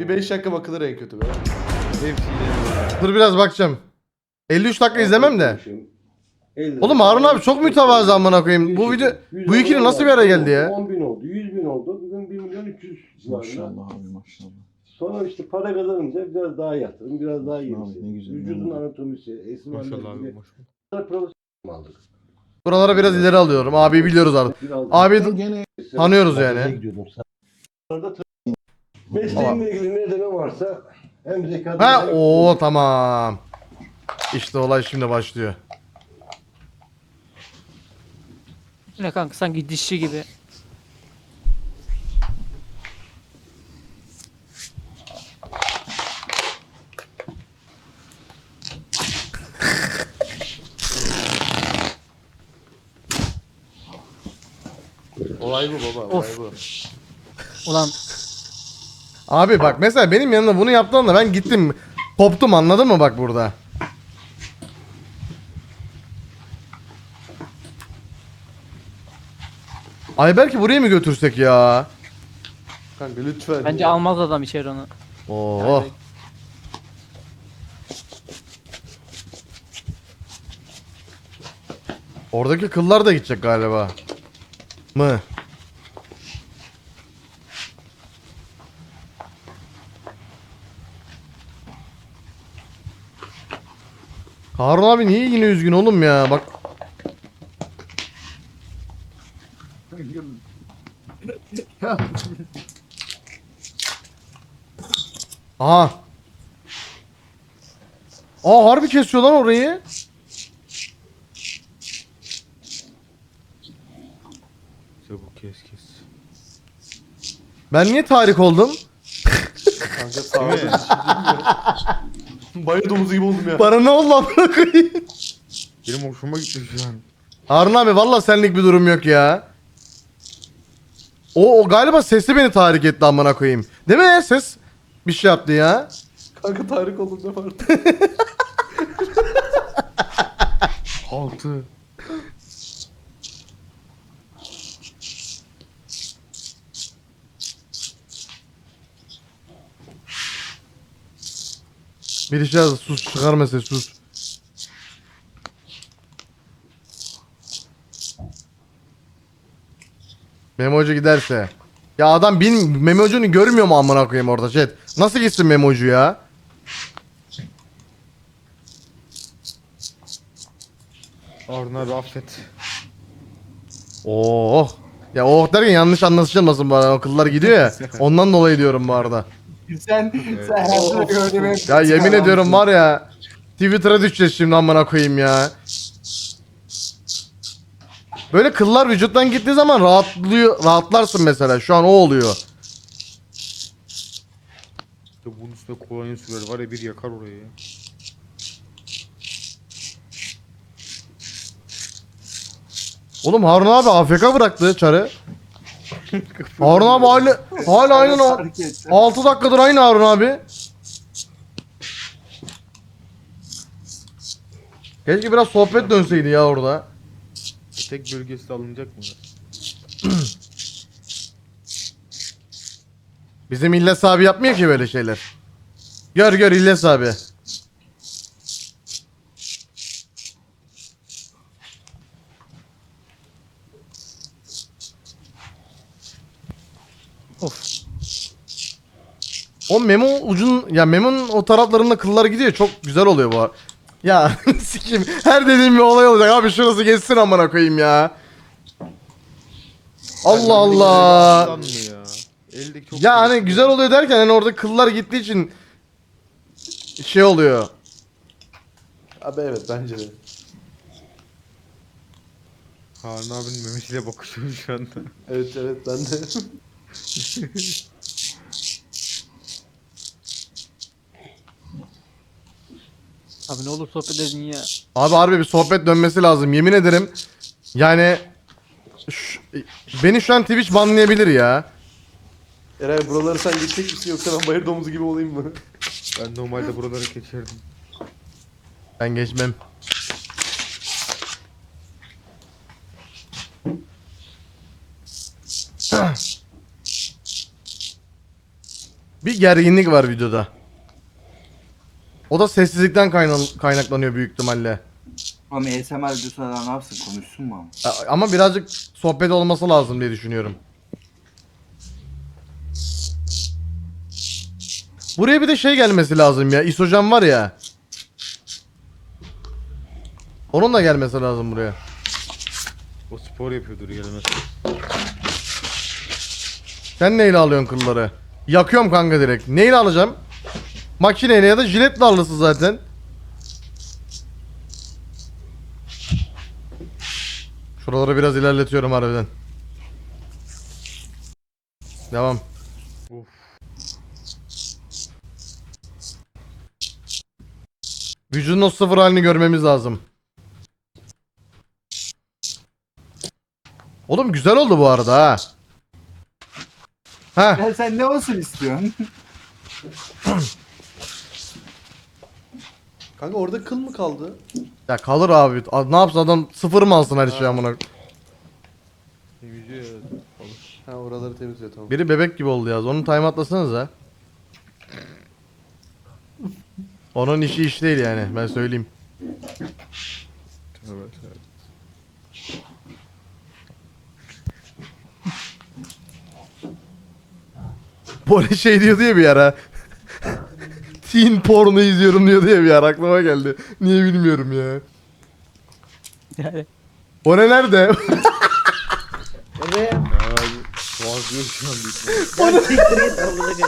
Bir 5 dakika bakılır en kötü böyle. Dur biraz bakacağım. 53 dakika izlemem de. 50 Oğlum Harun abi çok mütevazı amına koyayım. Bu video bu ikili nasıl bir araya geldi ya? 10 bin oldu, 100 bin oldu. Bugün 1 milyon 300 civarında. Maşallah abi maşallah. Sonra işte para kazanınca biraz daha yatırım, biraz daha yenisi. ne güzel, Vücudun ne anatomisi, Maşallah abi esmerler maşallah. Sonra profesyonel aldık. Buralara biraz ileri alıyorum. Abi biliyoruz artık. Biraz Abi gene tanıyoruz yani. gidiyordum. Mesleğimle ilgili ne deme varsa hem zekadan Ha hem- o tamam. İşte olay şimdi başlıyor. Ne kanka sanki dişçi gibi. Olay bu baba. Olay Of. bu. Ulan Abi bak mesela benim yanımda bunu yaptığında ben gittim. Koptum anladın mı bak burada. Ayberk'i buraya mı götürsek ya? Kanka lütfen. bence ya. almaz adam içeri onu. Oo. Oradaki kıllar da gidecek galiba. Mı? Harun abi niye yine üzgün oğlum ya? Bak Aha. Aa harbi kesiyor lan orayı. Çabuk kes kes. Ben niye tarih oldum? Kanka sağ ol. Bayır domuzu gibi oldum ya. Bana ne oldu amına koyayım? Benim hoşuma gitti şu an. Harun abi valla senlik bir durum yok ya. O, o galiba sesi beni tahrik etti amına koyayım. Değil mi ses? Bir şey yaptı ya. Kanka Tarık oldum ne vardı? Altı. Bir şey yaz, sus çıkarma ses sus. Memocu giderse. Ya adam bin Memocu'nu görmüyor mu amına koyayım orada chat? Nasıl gitsin Memocu ya? Harun abi affet. Oh. Ya oh derken yanlış anlaşılmasın bu arada. O kıllar gidiyor ya. Ondan dolayı diyorum bu arada. Sen sen hayatını gördüğüm Ya yemin ediyorum var ya. Twitter'a düşeceğiz şimdi amına koyayım ya. Böyle kıllar vücuttan gittiği zaman rahatlıyor, rahatlarsın mesela. Şu an o oluyor. İşte bunun üstüne kolonya sürer var ya bir yakar orayı. ya. Oğlum Harun abi AFK bıraktı çarı. Harun abi hala, hala aynen o. 6 dakikadır aynı Harun abi. Keşke biraz sohbet dönseydi ya orada. Tek bölgesi alınacak mı? Bizim İlles abi yapmıyor ki böyle şeyler. Gör gör İlles abi. Of. O memo ucun ya memonun o taraflarında kıllar gidiyor çok güzel oluyor bu Ya sikim her dediğim bir olay olacak abi şurası geçsin amına koyayım ya. Allah Allah. Eldeki çok Ya hani güzel oluyor derken hani orada kıllar gittiği için şey oluyor. Abi evet bence de. Harun abinin memesiyle bakışıyorum şu anda. Evet evet ben de. Abi ne olur sohbet edin ya. Abi harbi bir sohbet dönmesi lazım yemin ederim. Yani şu- beni şu an Twitch banlayabilir ya. Eray buraları sen geçecek misin yoksa ben bayır domuzu gibi olayım mı? Ben normalde buralara geçerdim. Ben geçmem. Bir gerginlik var videoda. O da sessizlikten kaynaklanıyor büyük ihtimalle. Ama ASMR videosunda ne yapsın konuşsun mu ama? A- Ama birazcık sohbet olması lazım diye düşünüyorum. Buraya bir de şey gelmesi lazım ya. İsocan var ya. Onun da gelmesi lazım buraya. O spor yapıyordur gelmez. Sen neyle alıyorsun kılları? Yakıyorum kanka direkt. Neyle alacağım? Makineyle ya da jiletle alırsın zaten. Şuraları biraz ilerletiyorum harbiden. Devam. Of. Vücudun o sıfır halini görmemiz lazım. Oğlum güzel oldu bu arada ha. Ha. Ya sen ne olsun istiyorsun? Kanka orada kıl mı kaldı? Ya kalır abi. A- Ne yapsın adam sıfır mı alsın her şeyi amına. Temizliyor ya. Ha oraları temizliyor tamam. Biri bebek gibi oldu ya. Onun time atlasanız ha. Onun işi iş değil yani ben söyleyeyim. Tövbe tövbe. Böyle şey diyordu ya bir ara. Teen porno izliyorum diyordu ya bir ara aklıma geldi. Niye bilmiyorum ya. Yani. O ne nerede? Ya boğazlıyor şu an büyük ihtimalle.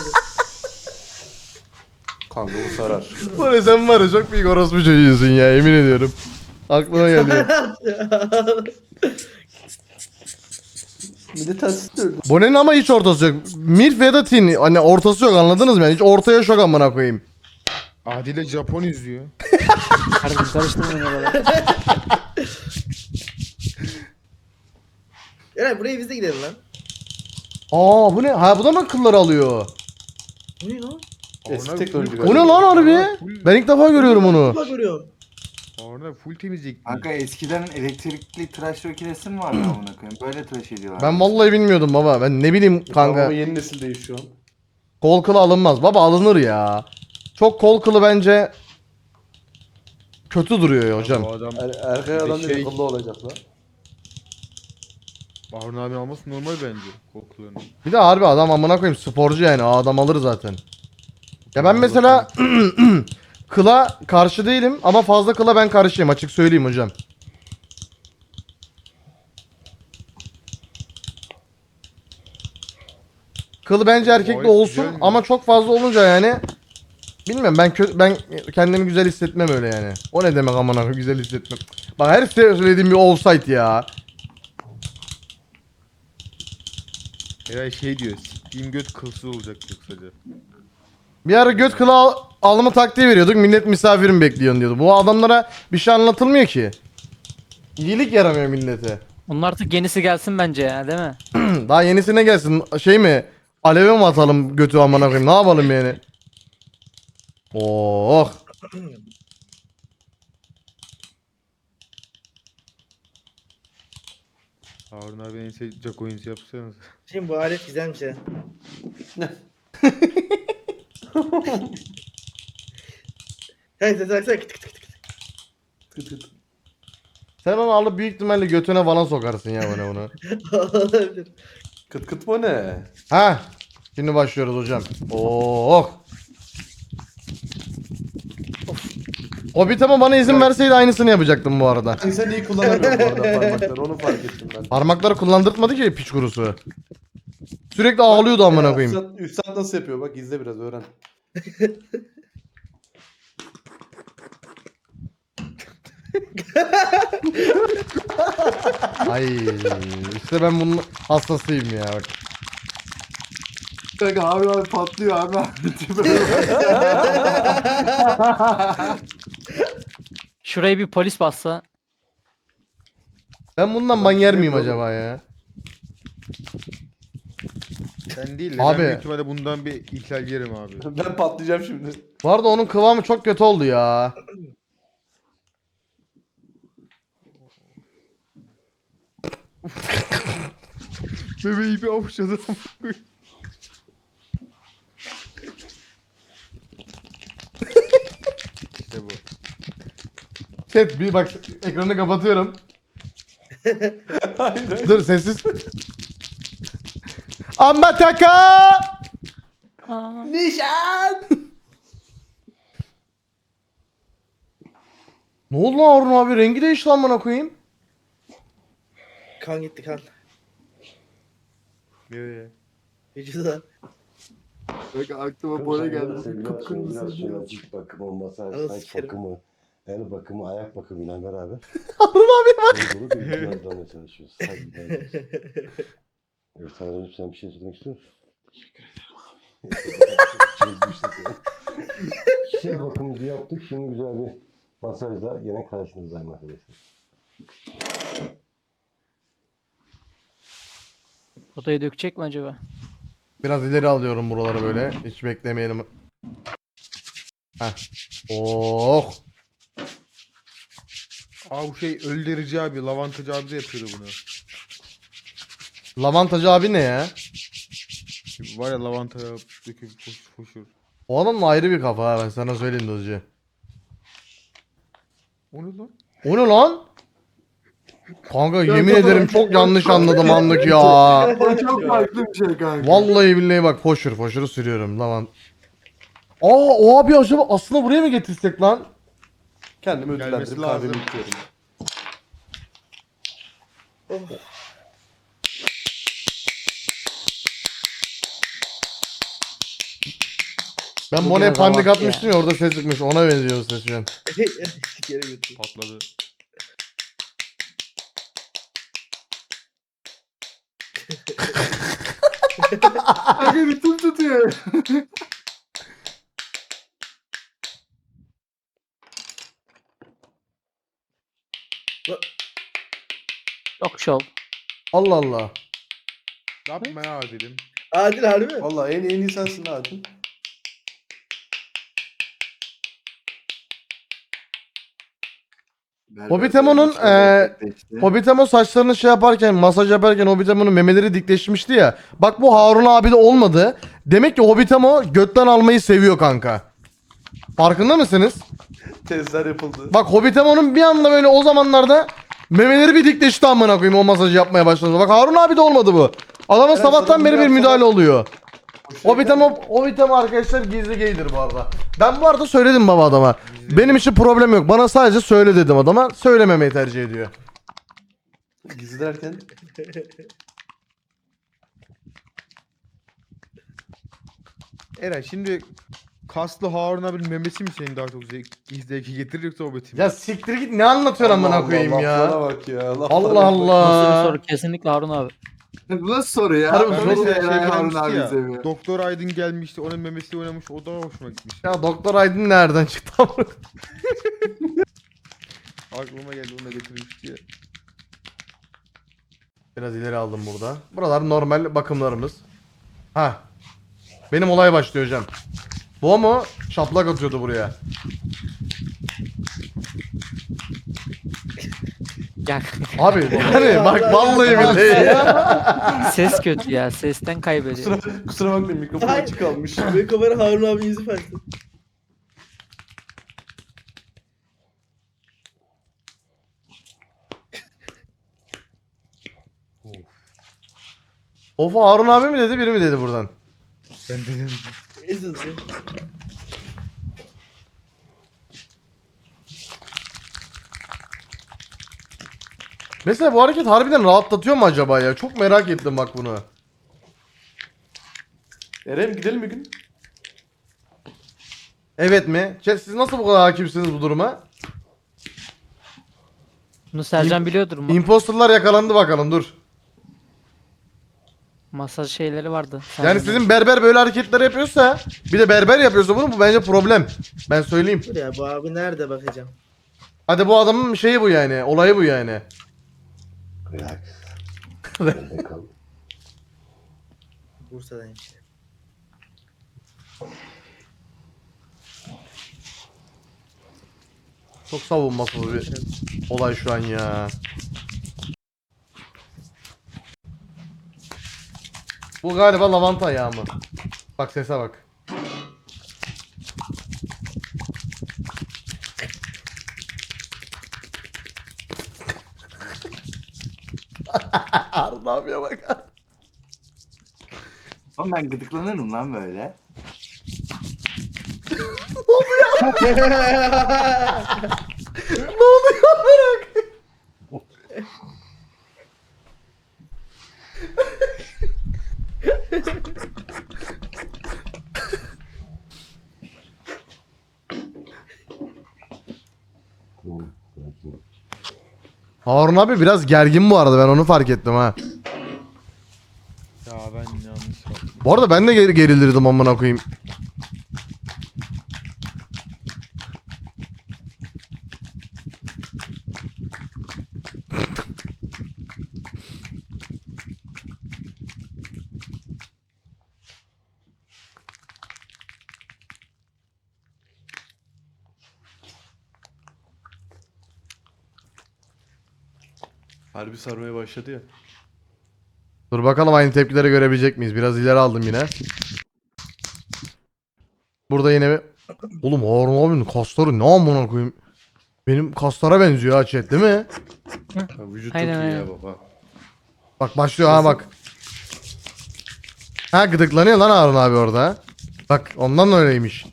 Kanka bu sarar. o ne sen var ya çok büyük orospu çocuğusun ya emin ediyorum. Aklıma geldi. Bir de de öldü. Bone'nin ama hiç ortası yok. Milf ya da teen hani ortası yok anladınız mı? Yani hiç ortaya şok amına koyayım. Adile Japon izliyor. Kardeşim karıştırmayın oraları. Eray buraya biz de gidelim lan. Aa bu ne? Ha bu da mı kılları alıyor? Bu ne lan? Eski Orada teknoloji full-. O ne lan harbi? Ben ilk defa görüyorum onu. Bak görüyorum. Orada full temizlik. Kanka eskiden elektrikli tıraş makinesi mi vardı amına koyayım? Böyle tıraş ediyorlar. Ben vallahi bilmiyordum baba. Ben ne bileyim kanka. Ama yeni nesildeyiz şu an. Kol kılı alınmaz. Baba alınır ya. Çok kol kılı bence kötü duruyor ya hocam. Bu adam Er, erkek adam şey- dedi kıllı olacak lan. Harun abi alması normal bence kokularını. Bir de harbi adam amına koyayım sporcu yani. Adam alır zaten. Ya ben mesela kıla karşı değilim ama fazla kıla ben karşıyım açık söyleyeyim hocam. Kıl bence erkekte Gayet olsun güzel mi? ama çok fazla olunca yani bilmiyorum ben kö- ben kendimi güzel hissetmem öyle yani. O ne demek amına koyayım güzel hissetmem. Bak her şey söylediğim bir offside ya. Eray şey diyor. Siktiğim göt kılsız olacak diyor kısaca. Bir ara göt kılı al- alımı taktiği veriyorduk. Millet misafirim bekliyorsun diyordu. Bu adamlara bir şey anlatılmıyor ki. İyilik yaramıyor millete. Onun artık yenisi gelsin bence ya değil mi? Daha yenisine gelsin. Şey mi? Aleve mi atalım götü amına koyayım? Ne yapalım yani? Oh. Harun abi en sevdiği Jack oyuncu yapsanız. Şimdi bu alet güzelmiş ha. Hey ses baksana kıt kıt kıt kıt. Tık tık. Sen onu alıp büyük ihtimalle götüne falan sokarsın ya bana bunu. Olabilir. Kıt kıt mı ne? Ha. Şimdi başlıyoruz hocam. Oh. O bir ama bana izin verseydi aynısını yapacaktım bu arada. Sen iyi kullanamıyorsun bu arada parmakları onu fark ettim ben. Parmakları kullandırtmadı ki piç kurusu. Sürekli ağlıyordu amına Ya, koyayım. Üstad, üstad nasıl yapıyor bak izle biraz öğren. Ay işte ben bunun hastasıyım ya bak. Kanka abi abi patlıyor abi abi. Şuraya bir polis bassa. Ben bundan ban yer miyim acaba ya? Ben değil de Abi. ben büyük ihtimalle bundan bir ihlal yerim abi. Ben patlayacağım şimdi. Bu arada onun kıvamı çok kötü oldu ya. Bebeği bir avuçladım. Chat bir bak ekranı kapatıyorum. Dur sessiz. Amma taka! Nişan. Ne oldu lan Harun abi? Rengi değişti lan bana koyayım. Kan gitti kan. Ee, Vücuda. Bak aklıma bora geldi. Kıpkırmızı cilt bakımı, masaj, Anasını saç sikerim. El bakımı, ayak bakımıyla beraber Harun abi bak. bir hizmet vermeye çalışıyoruz. Saygılar. Evet, sana dönüp sen bir şey söylemek istiyor musun? Teşekkür ederim abi. Şey bakımımızı yaptık. Şimdi güzel bir masajla yine karşınızdayım arkadaşlar. odayı dökecek mi acaba? Biraz ileri alıyorum buraları böyle. Hiç beklemeyelim. Heh. Oh. Aa bu şey öldürücü abi, lavantacı abi de yapıyordu bunu. Lavantacı abi ne ya? Var ya lavanta döküp koş, koşur. O adamın ayrı bir kafa ha ben sana söyleyeyim Dozcu. O ne lan? O ne lan? Kanka yemin ederim çok yanlış anladım anlık ya. O çok farklı bir şey kanka. Vallahi billahi bak foşur foşuru sürüyorum lavant. Aa o abi acaba aslında buraya mı getirsek lan? Kendimi Gelmesi ödüllendirip lazım. kahvemi içiyorum. Oh. Ben biraz pandik atmıştım ya orada ses çıkmış ona benziyor ses şu an. Geri götür. Patladı. Kanka ritim tutuyor. Yok şov. Allah Allah. Yapma ya dedim. Adil harbi mi? Vallahi en en iyi sensin abi. Hobbitemo'nun eee Hobbitemo saçlarını şey yaparken masaj yaparken Hobbitemo'nun memeleri dikleşmişti ya. Bak bu Harun abi de olmadı. Demek ki Hobbitemo götten almayı seviyor kanka. Farkında mısınız? Testler yapıldı. Bak Hobbitemo'nun bir anda böyle o zamanlarda memeleri bir dikleşti amına koyayım o masajı yapmaya başladı. Bak Harun abi de olmadı bu. Adamın Evet, sabahtan beri bir müdahale oluyor. Hobbitemo, Hobbitemo arkadaşlar gizli gaydir bu arada. Ben bu arada söyledim baba adama. Benim için problem yok. Bana sadece söyle dedim adama. Söylememeyi tercih ediyor. Gizli derken Eren şimdi kaslı Harun abinin memesi mi senin daha çok zevk, zevki getirir yoksa o betim? Ya siktir git ne anlatıyorsun amına koyayım ya. laflara bak ya. laflara Allah bak. Nasıl bir Allah. soru? Kesinlikle Harun abi. Bu nasıl soru ya? Harbi Ben soru Eray şey Harun beğenmişti abi ya. seviyor. Doktor Aydın gelmişti, onun memesi oynamış, o da hoşuma gitmiş. Ya Doktor Aydın nereden çıktı amına? Aklıma geldi, onu da getirmişti ya. Biraz ileri aldım burada. Buralar normal bakımlarımız. Ha. Benim olay başlıyor hocam. Bu mu? Şaplak atıyordu buraya. Gel. Abi yani bak vallahi billahi. Ses kötü ya. Sesten kaybediyor. Kusura, kusura bakmayın mikrofon Hayır. açık kalmış. Ve kamera Harun abi yüzü farklı. Of Harun abi mi dedi biri mi dedi buradan? Ben de Ezildi. Mesela bu hareket harbiden rahatlatıyor mu acaba ya? Çok merak ettim bak bunu. Eren gidelim bir gün. Evet mi? Chat, siz nasıl bu kadar hakimsiniz bu duruma? Bunu Sercan biliyordur mu? Imposterlar yakalandı bakalım dur. Masaj şeyleri vardı. Yani Sercan'ın. sizin berber böyle hareketler yapıyorsa bir de berber yapıyorsa bunu bu bence problem. Ben söyleyeyim. Dur ya bu abi nerede bakacağım. Hadi bu adamın şeyi bu yani. Olayı bu yani. Relax. Evde kal. Bursa'dan işte. Çok savunmasız bir olay şu an ya. Bu galiba lavanta ayağı mı? Bak sese bak. Harun abiye bak. Oğlum ben gıdıklanırım lan böyle. ne oluyor? Harun abi biraz gergin bu arada ben onu fark ettim ha. Ya ben yanlış yaptım. Bu arada ben de geri gerilirdim amına koyayım. Harbi sarmaya başladı ya. Dur bakalım aynı tepkileri görebilecek miyiz? Biraz ileri aldım yine. Burada yine bir... Oğlum Harun abinin kasları ne amına koyayım? Benim kaslara benziyor ha chat değil mi? Ha, vücut Aynen, çok iyi ya aynen. baba. Bak başlıyor ha bak. Ha gıdıklanıyor lan Harun abi orada. Bak ondan öyleymiş.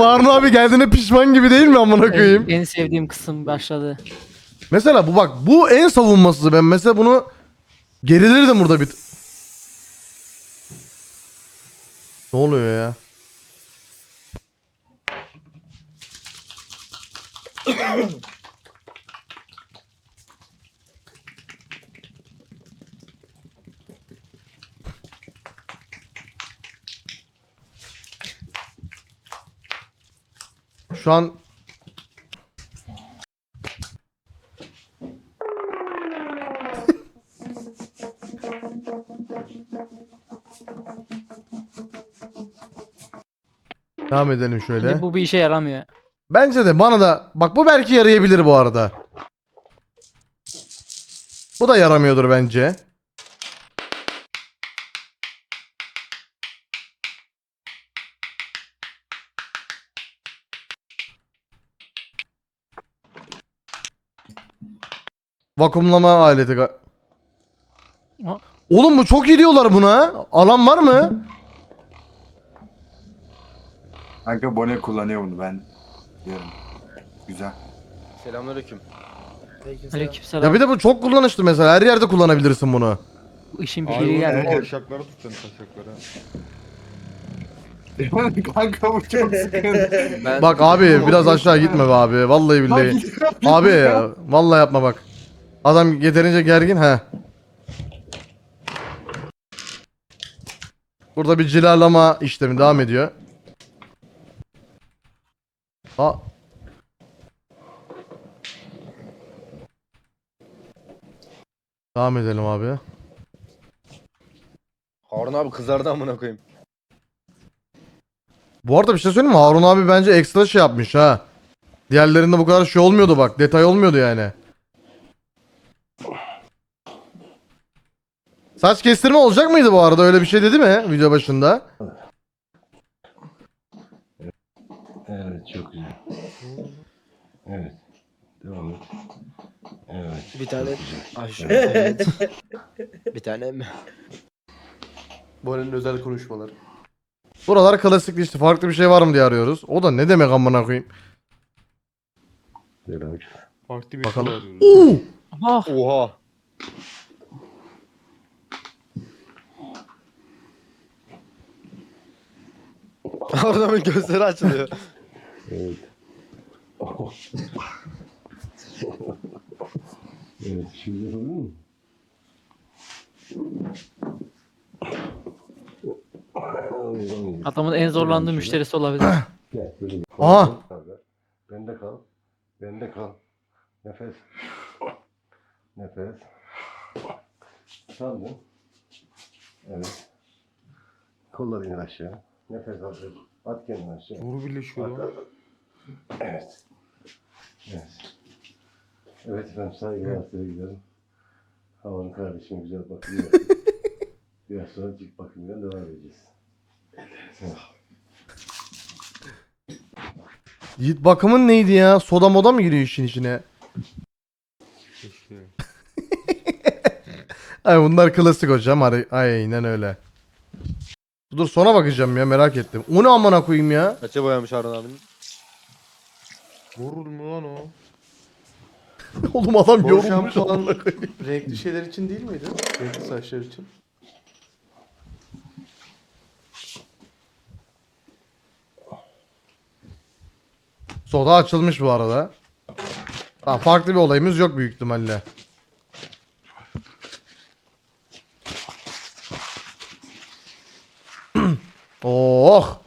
Oğlum Harun abi geldiğine pişman gibi değil mi amına koyayım? En, en sevdiğim kısım başladı. Mesela bu bak bu en savunmasızı ben mesela bunu gerilirdim burada bir Ne oluyor ya? Şu an devam edelim şöyle. Bu bir işe yaramıyor. Bence de bana da bak bu belki yarayabilir bu arada. Bu da yaramıyordur bence. Vakumlama aleti. ga- O- Oğlum bu çok iyi diyorlar buna. Alan var mı? Kanka Bone kullanıyor bunu ben. Diyorum. Güzel. Selamünaleyküm. Aleykümselam. Ya bir de bu çok kullanışlı mesela. Her yerde kullanabilirsin bunu. Bu işin bir bunu geldi. taşaklara tutun taşaklara. Kanka bu çok sıkıntı. Ben... Bak abi biraz aşağı gitme be abi. Vallahi billahi. Abi vallahi yapma bak. Adam yeterince gergin ha. Burada bir cilalama işlemi devam ediyor. Ha. Devam edelim abi. Harun abi kızardı amına koyayım. Bu arada bir şey söyleyeyim mi? Harun abi bence ekstra şey yapmış ha. Diğerlerinde bu kadar şey olmuyordu bak. Detay olmuyordu yani. Saç kestirme olacak mıydı bu arada? Öyle bir şey dedi mi video başında? Evet çok güzel. Evet. Devam et. Evet. Bir tane şu evet. Bir tane mi? Bone'nin özel konuşmaları. Buralar klasikleşti. Farklı bir şey var mı diye arıyoruz. O da ne demek amına koyayım. Devam. Farklı bir Bakalım. şey arıyoruz. Oo! Oha. Adamın gözleri açılıyor. Evet. evet şimdi miyim? adamın en zorlandığı müşterisi olabilir. Gel böyle bir Aha. Bende kal. Bende kal. Nefes. Nefes. Sandın. Evet. Kolları in aşağı. Nefes al. At kendini aşağı. Vuru birleşiyor lan. Evet. Evet. Evet efendim saygılar sevgilerim. Havanın kardeşime güzel bakımı Biraz sonra cilt bakımıyla devam edeceğiz. Yiğit bakımın neydi ya? Soda moda mı giriyor işin içine? Ay bunlar klasik hocam. Hadi- Aynen öyle. Dur sona bakacağım ya merak ettim. O ne amına koyayım ya? Kaça boyamış Harun abinin? Vurul mu lan o? Oğlum adam Boşan yorulmuş falan amına koyayım. renkli şeyler için değil miydi? Renkli saçlar için. Soda açılmış bu arada. Ha, farklı bir olayımız yok büyük ihtimalle. Oh.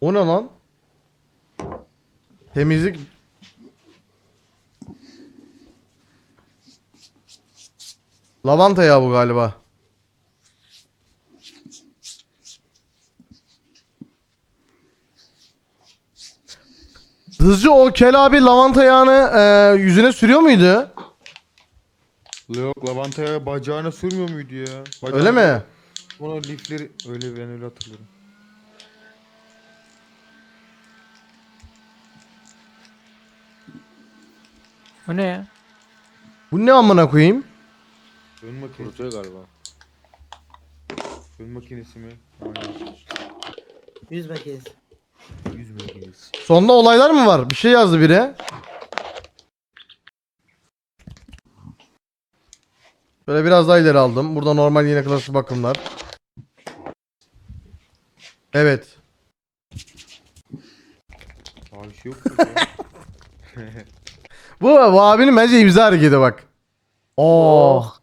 O ne lan? Temizlik Lavanta ya bu galiba. Hızcı o kel abi lavanta yağını e, yüzüne sürüyor muydu? Yok lavantaya bacağına sürmüyor muydu ya? Bacağına- Öyle mi? Ona lifleri öyle ben öyle hatırlıyorum. O ne ya? Bu ne amına koyayım? Fön makinesi. Kurutuyor galiba. Fön makinesi mi? Aynen. Yüz makinesi. Yüz makinesi. Sonda olaylar mı var? Bir şey yazdı biri. Böyle biraz daha ileri aldım. Burada normal yine klasik bakımlar. Evet. Abi bir şey yok mu ya? Bu, bu abinin bence imza hareketi bak. Oo. Oh.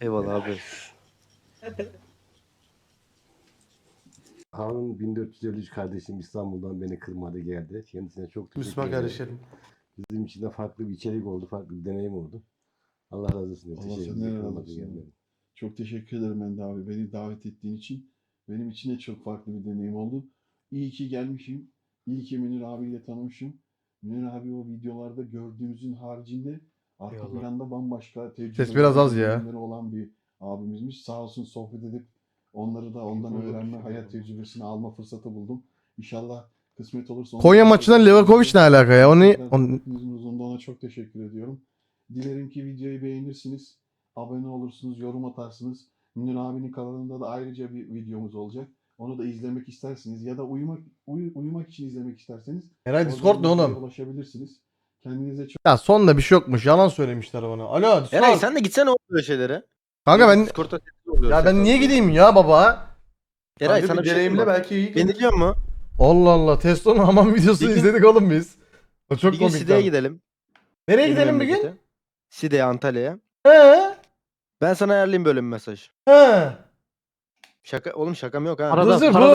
Eyvallah abi. Harun 1453 kardeşim İstanbul'dan beni kırmadı geldi. Kendisine çok teşekkür Müslüman ederim. kardeşlerim. Bizim için de farklı bir içerik oldu, farklı bir deneyim oldu. Allah razı olsun. Allah Teşekkür senden razı olsun. Çok teşekkür ederim Ende abi. Beni davet ettiğin için. Benim için de çok farklı bir deneyim oldu. İyi ki gelmişim. İyi ki Münir abiyle tanımışım. Münir abi o videolarda gördüğümüzün haricinde arka planda bambaşka Ses biraz az ya. olan bir abimizmiş. Sağ olsun sohbet edip onları da ondan öğrenme, eyvallah. hayat tecrübesini alma fırsatı buldum. İnşallah kısmet olursa... Konya maçından Levakovic ne alaka ya? Onu, Hepinizin ona çok teşekkür ediyorum. Dilerim ki videoyu beğenirsiniz. Abone olursunuz, yorum atarsınız. Münir abinin kanalında da ayrıca bir videomuz olacak. Onu da izlemek isterseniz ya da uyumak uyu- uyumak için izlemek isterseniz oradan Discord ne oğlum? Ulaşabilirsiniz. Kendinize çok Ya sonda bir şey yokmuş. Yalan söylemişler bana. Alo Discord. Eray sen de gitsene o böyle şeylere. Kanka ben Discord'da oluyor, ya ben niye gideyim ya baba? Eray Kanka sana bir bir şey deneyimle diyeyim mi? belki iyi. Beni biliyor musun? Allah Allah. Testo'nun hamam videosunu Bir gün- izledik oğlum biz. O çok Bir gün komik. Side'ye lan. gidelim. Nereye Benim gidelim bir gün? memlekete. Side'ye Antalya'ya. He? Ben sana ayarlayayım bir mesaj. He. Şaka oğlum şakam yok ha. Arada, Hızır, arada